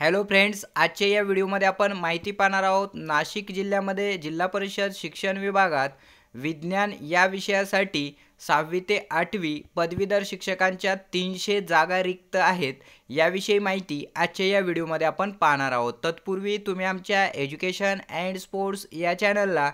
Hello friends आजच्या या व्हिडिओमध्ये आपण माहिती पाहणार आहोत नाशिक जिल्ह्यामध्ये जिल्हा परिषद शिक्षण विभागात विज्ञान या विषयासाठी सहावी ते आठवी पदवीधर शिक्षकांच्या तीनशे जागा रिक्त आहेत. याविषयी माहिती आजच्या या व्हिडिओमध्ये आपण पाहणार आहोत. तत्पूर्वी तुम्ही आमच्या एज्युकेशन अँड स्पोर्ट्स या चॅनलला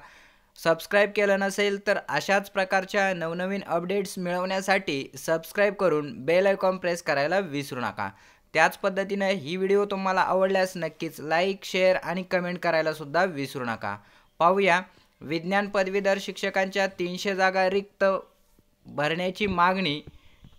सबस्क्राईब केलं नसेल तर अशाच प्रकारच्या नवनवीन अपडेट्स मिळवण्यासाठी सबस्क्राईब करून बेल आयकॉन प्रेस करायला विसरू नका. त्याच पद्धतीनं ही व्हिडिओ तुम्हाला आवडल्यास नक्कीच लाईक शेअर आणि कमेंट करायलासुद्धा विसरू नका. पाहूया. विज्ञान पदवीधर शिक्षकांच्या तीनशे जागा रिक्त भरण्याची मागणी.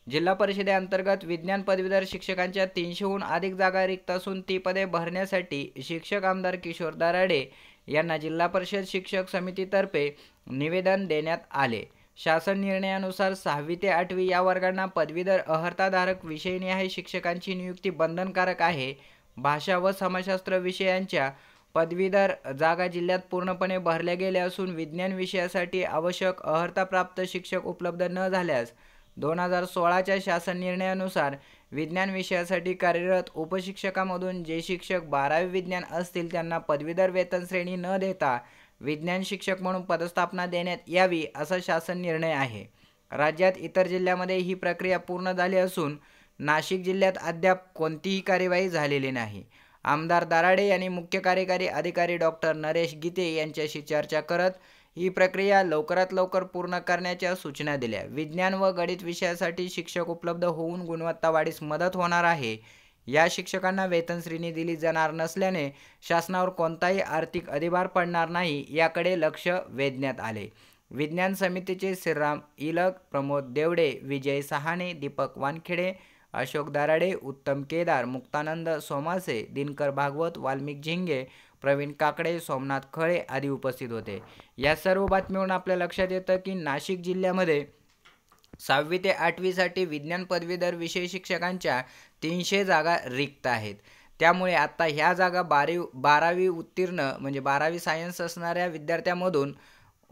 जिल्हा परिषदेअंतर्गत विज्ञान पदवीधर शिक्षकांच्या तीनशेहून अधिक जागा रिक्त असून ती पदे भरण्यासाठी शिक्षक आमदार किशोर दराडे यांना जिल्हा परिषद शिक्षक समितीतर्फे निवेदन देण्यात आले. शासन निर्णयानुसार सहावी ते आठवी या वर्गांना पदवीधर अहर्ताधारक विषयनिहाय शिक्षकांची नियुक्ती बंधनकारक आहे. भाषा व समाजशास्त्र विषयांच्या पदवीधर जागा जिल्ह्यात पूर्णपणे भरल्या गेल्या असून विज्ञान विषयासाठी आवश्यक अहर्ताप्राप्त शिक्षक उपलब्ध न झाल्यास दोन हजार सोळाच्या शासन निर्णयानुसार विज्ञान विषयासाठी कार्यरत उपशिक्षकामधून जे शिक्षक बारावी विज्ञान असतील त्यांना पदवीधर वेतन श्रेणी न देता विज्ञान शिक्षक म्हणून पदस्थापना देण्यात यावी असा शासन निर्णय आहे. राज्यात इतर जिल्ह्यामध्ये ही प्रक्रिया पूर्ण झाली असून नाशिक जिल्ह्यात अद्याप कोणतीही कार्यवाही झालेली नाही. आमदार दाराडे यांनी मुख्य कार्यकारी अधिकारी डॉक्टर नरेश गीते यांच्याशी चर्चा करत ही प्रक्रिया लवकरात लवकर पूर्ण करण्याच्या सूचना दिल्या. विज्ञान व गणित विषयासाठी शिक्षक उपलब्ध होऊन गुणवत्ता वाढीस मदत होणार आहे या शिक्षकांना वेतन श्रेणी दिली जाणार नसल्याने शासनावर कोणताही आर्थिक अधिभार पडणार नाही याकडे लक्ष वेधण्यात आले. विज्ञान समितीचे श्रीराम इलक प्रमोद देवडे विजय सहाणे दीपक वानखेडे अशोक दाराडे उत्तम केदार मुक्तानंद सोमासे दिनकर भागवत वाल्मिक झिंगे प्रवीण काकडे सोमनाथ खळे आदी उपस्थित होते. या सर्व बातमीवरून आपल्या लक्षात येतं की नाशिक जिल्ह्यामध्ये सहावी ते आठवीसाठी विज्ञान पदवीधर विषय शिक्षकांच्या तीनशे जागा रिक्त आहेत. त्यामुळे आत्ता ह्या जागा बारावी बारावी उत्तीर्ण म्हणजे बारावी सायन्स असणाऱ्या विद्यार्थ्यांमधून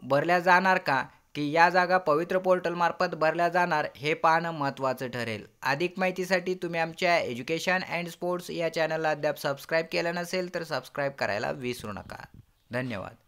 भरल्या जाणार का? की या जागा पवित्र पोर्टलमार्फत भरल्या जाणार हे पाहणं महत्त्वाचं ठरेल. अधिक माहितीसाठी तुम्ही आमच्या एज्युकेशन अँड स्पोर्ट्स या चॅनलला अद्याप सबस्क्राईब केलं नसेल तर सबस्क्राईब करायला विसरू नका. धन्यवाद.